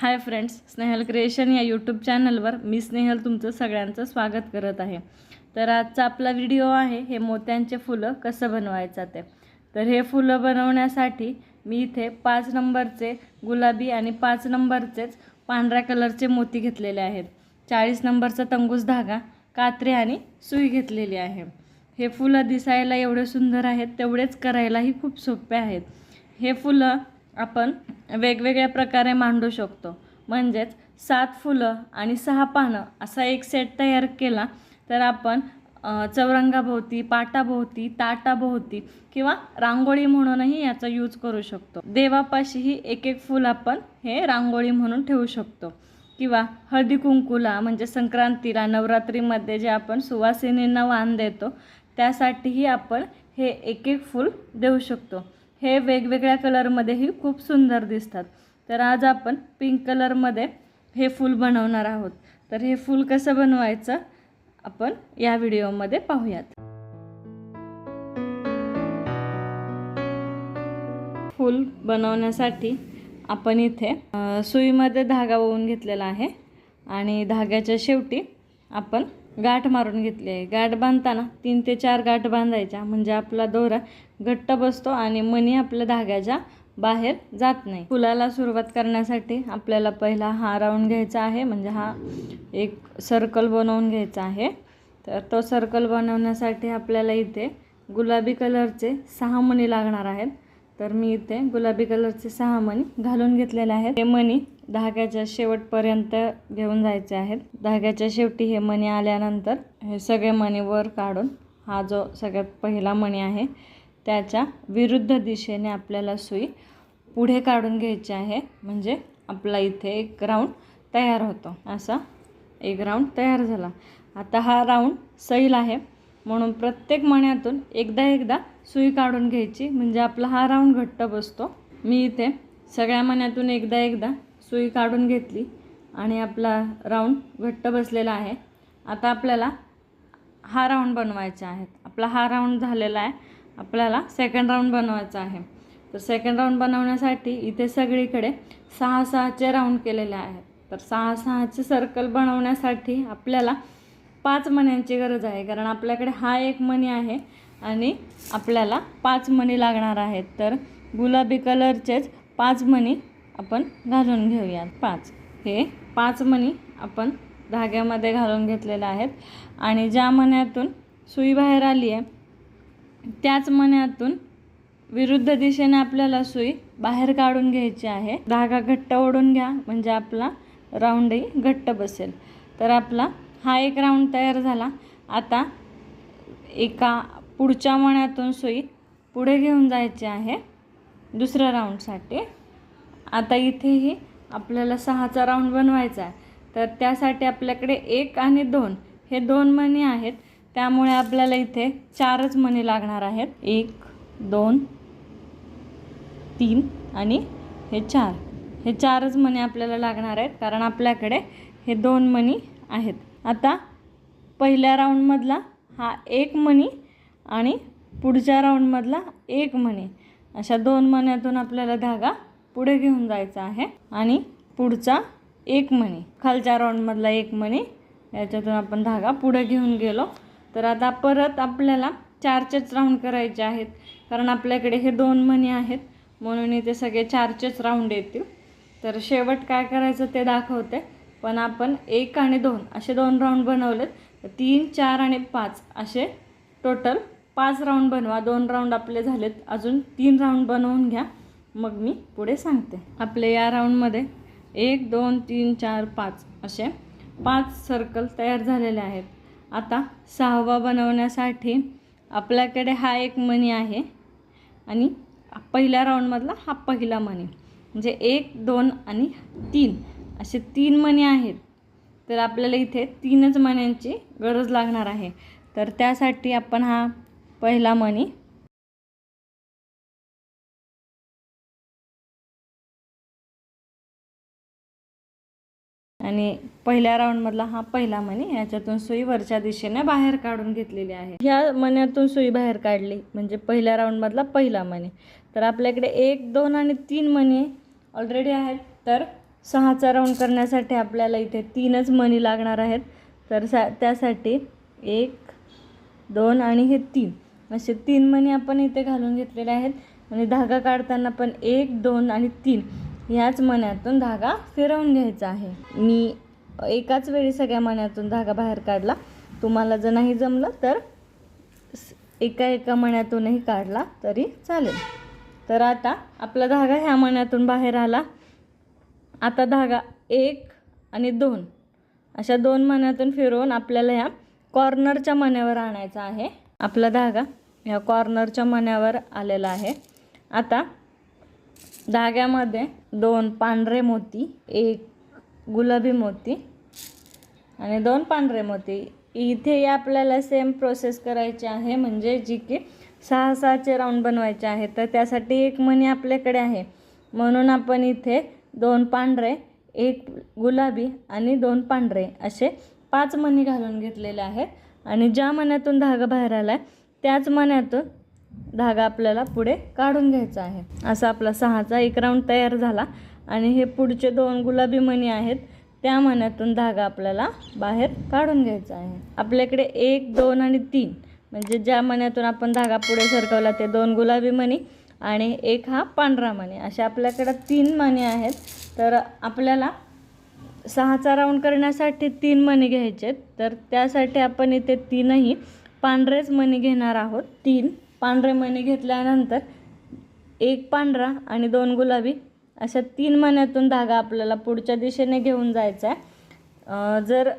हाय friends Snehal creation या YouTube चॅनलवर मी स्नेहल तुमचं सगळ्यांचं स्वागत करत आहे. तर आजचा आपला व्हिडिओ आहे हे मोत्यांचे फुलं कसं बनवायचं ते. तर हे फुलं बनवण्यासाठी मी इथे पाच नंबरचे गुलाबी आणि पाच नंबरचेच पांढऱ्या कलरचे मोती घेतलेले आहेत. चाळीस नंबरचा तंगूस धागा कात्री आणि सुई घेतलेली आहे. हे फुलं दिसायला एवढे सुंदर आहेत तेवढेच करायलाही खूप सोपे आहेत. हे फुलं आपण वेगवेगळ्या प्रकारे मांडू शकतो. म्हणजेच सात फुलं आणि सहा पानं असा एक सेट तयार केला तर आपण चौरंगाभोवती पाटाभोवती ताटाभोवती किंवा रांगोळी म्हणूनही याचा यूज करू शकतो. देवापाशीही एक एक फूल आपण हे रांगोळी म्हणून ठेवू शकतो. किंवा हळदी कुंकूला म्हणजे संक्रांतीला नवरात्रीमध्ये जे आपण सुवासिनींना वाण देतो त्यासाठीही आपण हे एक एक फूल देऊ शकतो. हे वेगवेगळ्या कलरमध्येही खूप सुंदर दिसतात. तर आज आपण पिंक कलरमध्ये हे फूल बनवणार आहोत. तर हे फूल कसं बनवायचं आपण या व्हिडिओमध्ये पाहूयात. फूल बनवण्यासाठी आपण इथे सुईमध्ये धागा ओवून घेतलेला आहे आणि धाग्याच्या शेवटी आपण गाठ मारून घेतली आहे. गाठ बांधताना तीन ते चार गाठ बांधायच्या. म्हणजे आपला दोरा घट्ट बसतो आणि मणी आपल्या धाग्याच्या बाहेर जात नाही. फुलाला सुरुवात करण्यासाठी आपल्याला पहिला हा राऊंड घ्यायचा आहे. म्हणजे हा एक सर्कल बनवून घ्यायचा आहे. तर तो सर्कल बनवण्यासाठी आपल्याला इथे गुलाबी कलरचे सहा मणी लागणार आहेत. तर मी इथे गुलाबी कलरचे सहा मणी घालून घेतलेले आहेत. हे मणी धाग्याच्या शेवटपर्यंत घेऊन जायचे आहेत. धाग्याच्या शेवटी हे मणी आल्यानंतर हे सगळे मणी वर काढून हा जो सगळ्यात पहिला मणी आहे त्याच्या विरुद्ध दिशेने आपल्याला सुई पुढे काढून घ्यायची आहे. म्हणजे आपला इथे एक राऊंड तयार होतो. असा एक राऊंड तयार झाला. आता हा राऊंड सैल आहे. म्हणून प्रत्येक मण्यातून एकदा एकदा सुई काढून घ्यायची. म्हणजे आपला हा राऊंड घट्ट बसतो. मी इथे सगळ्या मण्यातून एकदा एकदा सुई काढून घेतली आणि आपला राऊंड घट्ट बसलेला आहे. आता आपल्याला हा राऊंड बनवायचा आहे. आपला हा राऊंड झालेला आहे. आपल्याला सेकंड राऊंड बनवायचा आहे. तर सेकंड राऊंड बनवण्यासाठी इथे सगळीकडे सहा सहाचे राऊंड केलेले आहेत. तर सहा सहाचे सर्कल बनवण्यासाठी आपल्याला पाच मण्यांची गरज आहे. कारण आपल्याकडे हा एक मणी आहे आणि आपल्याला पाच मणी लागणार आहेत. तर गुलाबी कलरचेच पाच मणी आपण घालून घेऊयात. पाच. हे पाच मणी आपण धाग्यामध्ये घालून घेतलेल्या आहेत. आणि ज्या मण्यातून सुई बाहेर आली आहे त्याच मण्यातून विरुद्ध दिशेने आपल्याला सुई बाहेर काढून घ्यायची आहे. धागा घट्ट ओढून घ्या म्हणजे आपला राऊंडही घट्ट बसेल. तर आपला हा एक राऊंड तयार झाला. आता एका पुढच्या मण्यातून सुई पुढे घेऊन जायची आहे दुसऱ्या राऊंडसाठी. आता इथेही आपल्याला सहाचा राऊंड बनवायचा आहे. तर त्यासाठी आपल्याकडे एक आणि दोन. हे दोन मणी आहेत. त्यामुळे आपल्याला इथे चारच मणी लागणार आहेत. एक दोन तीन आणि हे चार. हे चारच मणी आपल्याला लागणार आहेत कारण आपल्याकडे हे दोन मणी आहेत. आता पहिल्या राऊंडमधला हा एक मणी आणि पुढच्या राऊंडमधला एक मणी. अशा दोन मण्यातून आपल्याला धागा पुढे घेऊन जायचा आहे. आणि पुढचा एक मणी खालच्या राऊंडमधला एक मणी याच्यातून आपण धागा पुढे घेऊन गेलो. तर आता परत आपल्याला चारचेच राऊंड करायचे आहेत. कारण आपल्याकडे हे दोन मणी आहेत. म्हणून इथे सगळे चारचेच राऊंड येतील. तर शेवट काय करायचं ते दाखवते. पण आपण एक आणि दोन असे दोन राऊंड बनवलेत. तर तीन चार आणि पाच असे टोटल पाच राऊंड बनवा. दोन राऊंड आपले झालेत. अजून तीन राऊंड बनवून घ्या. मग मी पुढे सांगते. आपले या राऊंडमध्ये एक दोन तीन चार पाच असे पाच सर्कल तयार झालेले आहेत. आता सहावा बनवण्यासाठी आपल्याकडे हा एक मणी आहे आणि पहिल्या राऊंडमधला हा पहिला मणी. म्हणजे एक दोन आणि तीन. असे तीन मणी आहेत. तर आपल्याला इथे तीनच मण्यांची गरज लागणार आहे. तर त्यासाठी आपण हा पहिला मणी आणि पहिल्या राऊंडमधला हा पहिला मणी याच्यातून सुई वरच्या दिशेने बाहेर काढून घेतलेली आहे. ह्या मण्यातून सुई बाहेर काढली म्हणजे पहिल्या राऊंडमधला पहिला मणी. तर आपल्याकडे एक दोन आणि तीन मणी ऑलरेडी आहेत. तर सहाचा राऊंड करण्यासाठी आपल्याला इथे तीनच मणी लागणार आहेत. तर सा त्यासाठी एक दोन आणि हे तीन. असे तीन मणी आपण इथे घालून घेतलेले आहेत. आणि धागा काढताना पण एक दोन आणि तीन. ह्याच मण्यातून धागा फिरवून घ्यायचा आहे. मी एकाच वेळी सगळ्या मण्यातून धागा बाहेर काढला. तुम्हाला जर नाही जमलं तर एका एका मण्यातूनही काढला तरी चालेल. तर आता आपला धागा ह्या मण्यातून बाहेर आला. आता धागा एक आणि दोन. अशा दोन मण्यातून फिरवून आपल्याला ह्या कॉर्नरच्या मण्यावर आणायचा आहे. आपला धागा ह्या कॉर्नरच्या मण्यावर आलेला आहे. आता धाग्यामध्ये दोन पांढरे मोती एक गुलाबी मोती आणि दोन पांढरे मोती. इथे आपल्याला सेम प्रोसेस करायची आहे म्हणजे जी की सहा सहाचे राऊंड बनवायचे आहे तर त्यासाठी एक मणी आपल्याकडे आहे. म्हणून आपण इथे दोन पांढरे एक गुलाबी आणि दोन पांढरे असे पाच मणी घालून घेतलेले आहेत. आणि ज्या मण्यातून धागा बाहेर आला आहे त्याच मण्यातून धागा आपल्याला पुढे काढून घ्यायचा आहे. असा आपला सहाचा एक राऊंड तयार झाला. आणि हे पुढचे दोन गुलाबी मणी आहेत त्या मण्यातून धागा आपल्याला बाहेर काढून घ्यायचा आहे. आपल्याकडे एक दोन आणि तीन. म्हणजे ज्या मण्यातून आपण धागा पुढे सरकवला ते दोन गुलाबी मणी आणि एक हा पांढरा मणी. असे आपल्याकडे तीन मणी आहेत. तर आपल्याला सहाचा राऊंड करण्यासाठी तीन मणी घ्यायचे आहेत तर त्यासाठी आपण इथे तीनही पांढरेच मणी घेणार आहोत. तीन पांढरे मणी घेतल्यानंतर एक पांढरा आणि दोन गुलाबी अशा तीन मण्यातून धागा आपल्याला पुढच्या दिशेने घेऊन जायचा आहे. जर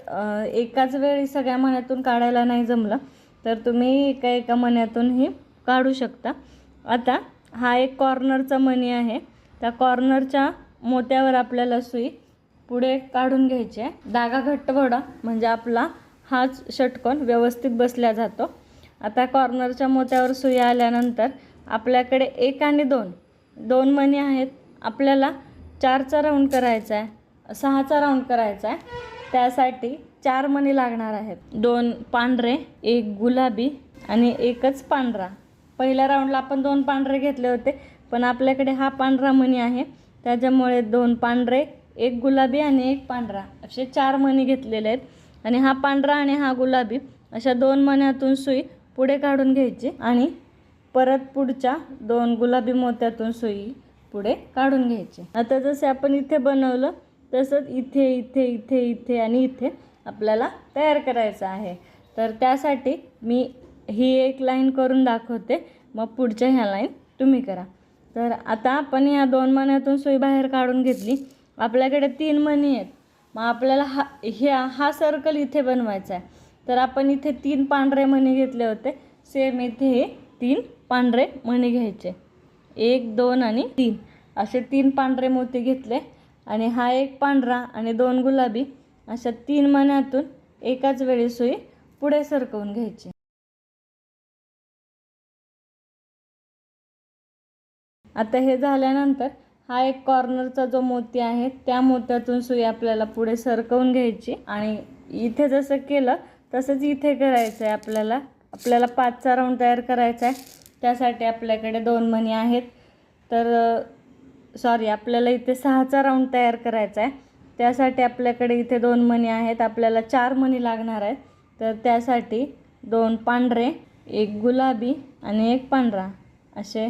एकाच वेळी सगळ्या मण्यातून काढायला नाही जमलं तर तुम्ही एका एका मण्यातूनही काढू शकता. आता हा एक कॉर्नरचा मणी आहे. त्या कॉर्नरच्या मोत्यावर आपल्याला सुई पुढे काढून घ्यायची आहे. धागा घट्ट घोडा म्हणजे आपला हाच षटकोन व्यवस्थित बसल्या जातो. आता कॉर्नरच्या मोत्यावर सुई आल्यानंतर आपल्याकडे एक आणि दोन. दोन मणी आहेत. आपल्याला चारचा राऊंड करायचा आहे. सहाचा राऊंड करायचा आहे. त्यासाठी चार मणी लागणार आहेत. दोन पांढरे एक गुलाबी आणि एकच पांढरा. पहिल्या राऊंडला आपण दोन पांढरे घेतले होते पण आपल्याकडे हा पांढरा मणी आहे. त्याच्यामुळे दोन पांढरे एक गुलाबी आणि एक पांढरा असे चार मणी घेतलेले आहेत. आणि हा पांढरा आणि हा गुलाबी अशा दोन मण्यातून सुई पुढे काढून घ्यायची आणि परत पुढच्या दोन गुलाबी मोत्यातून सुई पुढे काढून घ्यायची. आता जसे आपण इथे बनवलं तसंच इथे इथे इथे इथे आणि इथे आपल्याला तयार करायचं आहे. तर त्यासाठी मी ही एक लाईन करून दाखवते. मग पुढच्या ह्या लाईन तुम्ही करा. तर आता आपण या दोन मण्यातून सुई बाहेर काढून घेतली. आपल्याकडे तीन मणी आहेत. मग आपल्याला हा ह्या हा सर्कल इथे बनवायचा आहे. तर आपण इथे तीन पांढरे मणी घेतले होते. सेम इथे हे तीन पांढरे मणी घ्यायचे. एक दोन आणि तीन. असे तीन पांढरे मोती घेतले. आणि हा एक पांढरा आणि दोन गुलाबी अशा तीन मण्यातून एकाच वेळी सुई पुढे सरकवून घ्यायची. आता हे झाल्यानंतर हा एक कॉर्नरचा जो मोती आहे त्या मोत्यातून सुई आपल्याला पुढे सरकवून घ्यायची. आणि इथे जसं केलं तसंच इथे करायचं आहे आपल्याला. आपल्याला पाचचा राऊंड तयार करायचा आहे त्यासाठी आपल्याकडे दोन मणी आहेत. तर सॉरी आपल्याला इथे सहाचा राऊंड तयार करायचा आहे त्यासाठी आपल्याकडे इथे दोन मणी आहेत. आपल्याला चार मणी लागणार आहेत. तर त्यासाठी दोन पांढरे एक गुलाबी आणि एक पांढरा. असे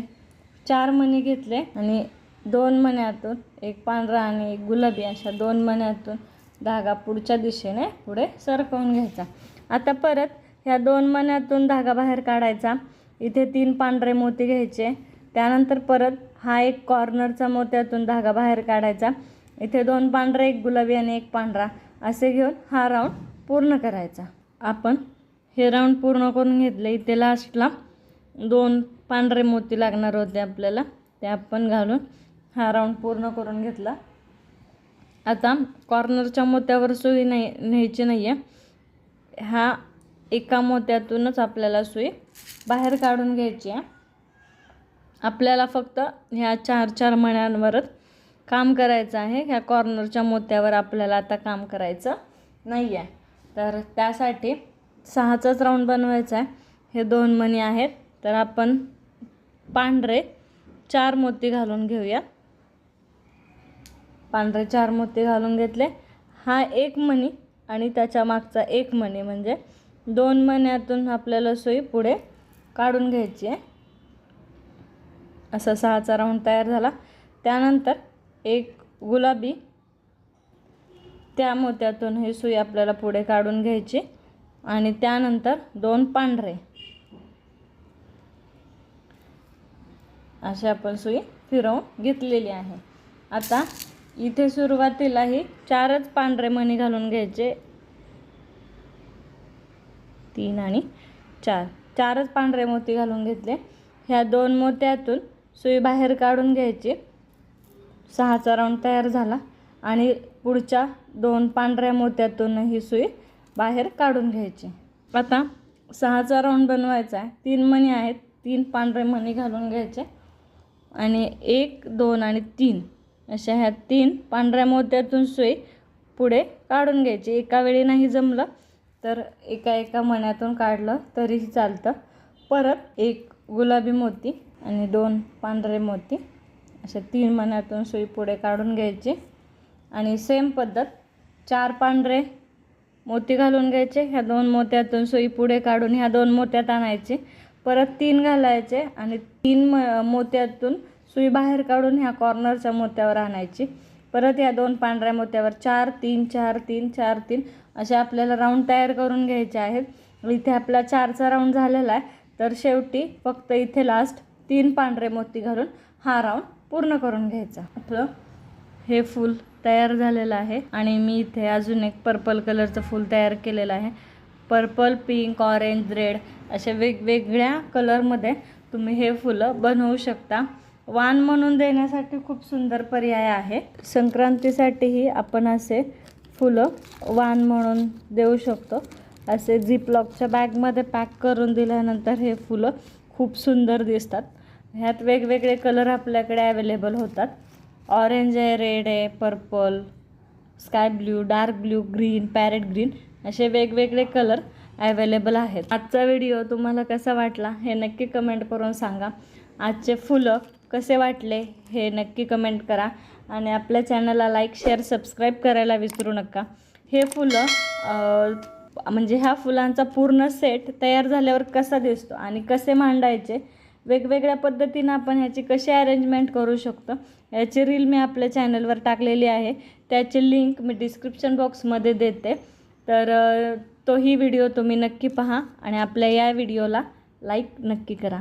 चार मणी घेतले आणि दोन मण्यातून एक पांढरा आणि एक गुलाबी अशा दोन मण्यातून धागा पुढच्या दिशेने पुढे सरकवून घ्यायचा. आता परत ह्या दोन मण्यातून धागा बाहेर काढायचा. इथे तीन पांढरे मोती घ्यायचे. त्यानंतर परत हा एक कॉर्नरचा मोत्यातून धागा बाहेर काढायचा. इथे दोन पांढरे एक गुलाबी आणि एक पांढरा असे घेऊन हा राऊंड पूर्ण करायचा. आपण हे राऊंड पूर्ण करून घेतले. इथे लास्टला दोन पांढरे मोती लागणार होते आपल्याला. ते आपण घालून हा राऊंड पूर्ण करून घेतला. आता कॉर्नरच्या मोत्यावर सुई नाही न्यायची नाही आहे ह्या एका मोत्यातूनच आपल्याला सुई बाहेर काढून घ्यायची आहे. आपल्याला फक्त ह्या चार चार मण्यांवरच काम करायचं आहे. ह्या कॉर्नरच्या मोत्यावर आपल्याला आता काम करायचं नाही आहे तर त्यासाठी सहाचाच राऊंड बनवायचा आहे. हे दोन मणी आहेत. तर आपण पांढरे चार मोती घालून घेऊया. पांढरे चार मोती घालून घेतले. हा एक मणी आणि त्याच्या मागचा एक मणी म्हणजे दोन मण्यातून आपल्याला सुई पुढे काढून घ्यायची आहे. असा सहाचा राऊंड तयार झाला. त्यानंतर एक गुलाबी त्या मोत्यातून ही सुई आपल्याला पुढे काढून घ्यायची आणि त्यानंतर दोन पांढरे. अशी आपण सुई फिरवून घेतलेली आहे. आता इथे सुरुवातीलाही चारच पांढरे मणी घालून घ्यायचे. तीन आणि चार. चारच पांढरे मोती घालून घेतले. ह्या दोन मोत्यातून सुई बाहेर काढून घ्यायची. सहाचा राऊंड तयार झाला. आणि पुढच्या दोन पांढऱ्या मोत्यातून ही सुई बाहेर काढून घ्यायची. आता सहाचा राऊंड बनवायचा आहे. तीन मणी आहेत. तीन पांढरे मणी घालून घ्यायचे. आणि एक दोन आणि तीन. अशा ह्या तीन पांढऱ्या मोत्यातून सुई पुढे काढून घ्यायची. एका वेळी नाही जमलं तर एका एका मण्यातून काढलं तरीही चालतं. परत एक गुलाबी मोती आणि दोन पांढरे मोती अशा तीन मण्यातून सुई पुढे काढून घ्यायची. आणि सेम पद्धत चार पांढरे मोती घालून घ्यायचे. ह्या दोन मोत्यातून सुई पुढे काढून ह्या दोन मोत्यात आणायचे. परत तीन घालायचे आणि तीन म मोत्यातून सुई बाहेर काढून ह्या कॉर्नरच्या मोत्यावर आणायची. परत या दोन पांढऱ्या मोत्यावर चार तीन चार तीन चार तीन असे आपल्याला राऊंड तयार करून घ्यायचे आहेत. इथे आपला चारचा राऊंड झालेला आहे. तर शेवटी फक्त इथे लास्ट तीन पांढरे मोती घालून हा राऊंड पूर्ण करून घ्यायचा. आपलं हे फूल तयार झालेलं आहे आणि मी इथे अजून एक पर्पल कलरचं फूल तयार केलेलं आहे. पर्पल पिंक ऑरेंज रेड अशा वेगवेगळ्या कलरमध्ये तुम्ही हे फुलं बनवू शकता. वाण म्हणून देण्यासाठी खूप सुंदर पर्याय आहे. संक्रांतीसाठीही आपण असे फुलं वाण म्हणून देऊ शकतो. असे झिपलॉकच्या बॅगमध्ये पॅक करून दिल्यानंतर हे फुलं खूप सुंदर दिसतात. ह्यात वेगवेगळे कलर आपल्याकडे अवेलेबल होतात. ऑरेंज आहे रेड आहे purple sky blue dark blue green parrot green असे वेगवेगळे कलर अवेलेबल आहेत. आजचा व्हिडिओ तुम्हाला कसा वाटला हे नक्की कमेंट करून सांगा. आजचे फुलं कसे वाटले हे नक्की कमेंट करा. आणि आपल्या चॅनलला लाईक शेअर सबस्क्राईब करायला विसरू नका. हे फुलं म्हणजे ह्या फुलांचा पूर्ण सेट तयार झाल्यावर कसा दिसतो आणि कसे मांडायचे वेगवेगळ्या पद्धतीनं आपण ह्याची कशी अरेंजमेंट करू शकतो याची रील मी आपल्या चॅनलवर टाकलेली आहे. त्याची लिंक मी डिस्क्रिप्शन बॉक्समध्ये देते. तर तोही व्हिडिओ तुम्ही नक्की पहा आणि आपल्या या व्हिडिओला लाईक नक्की करा.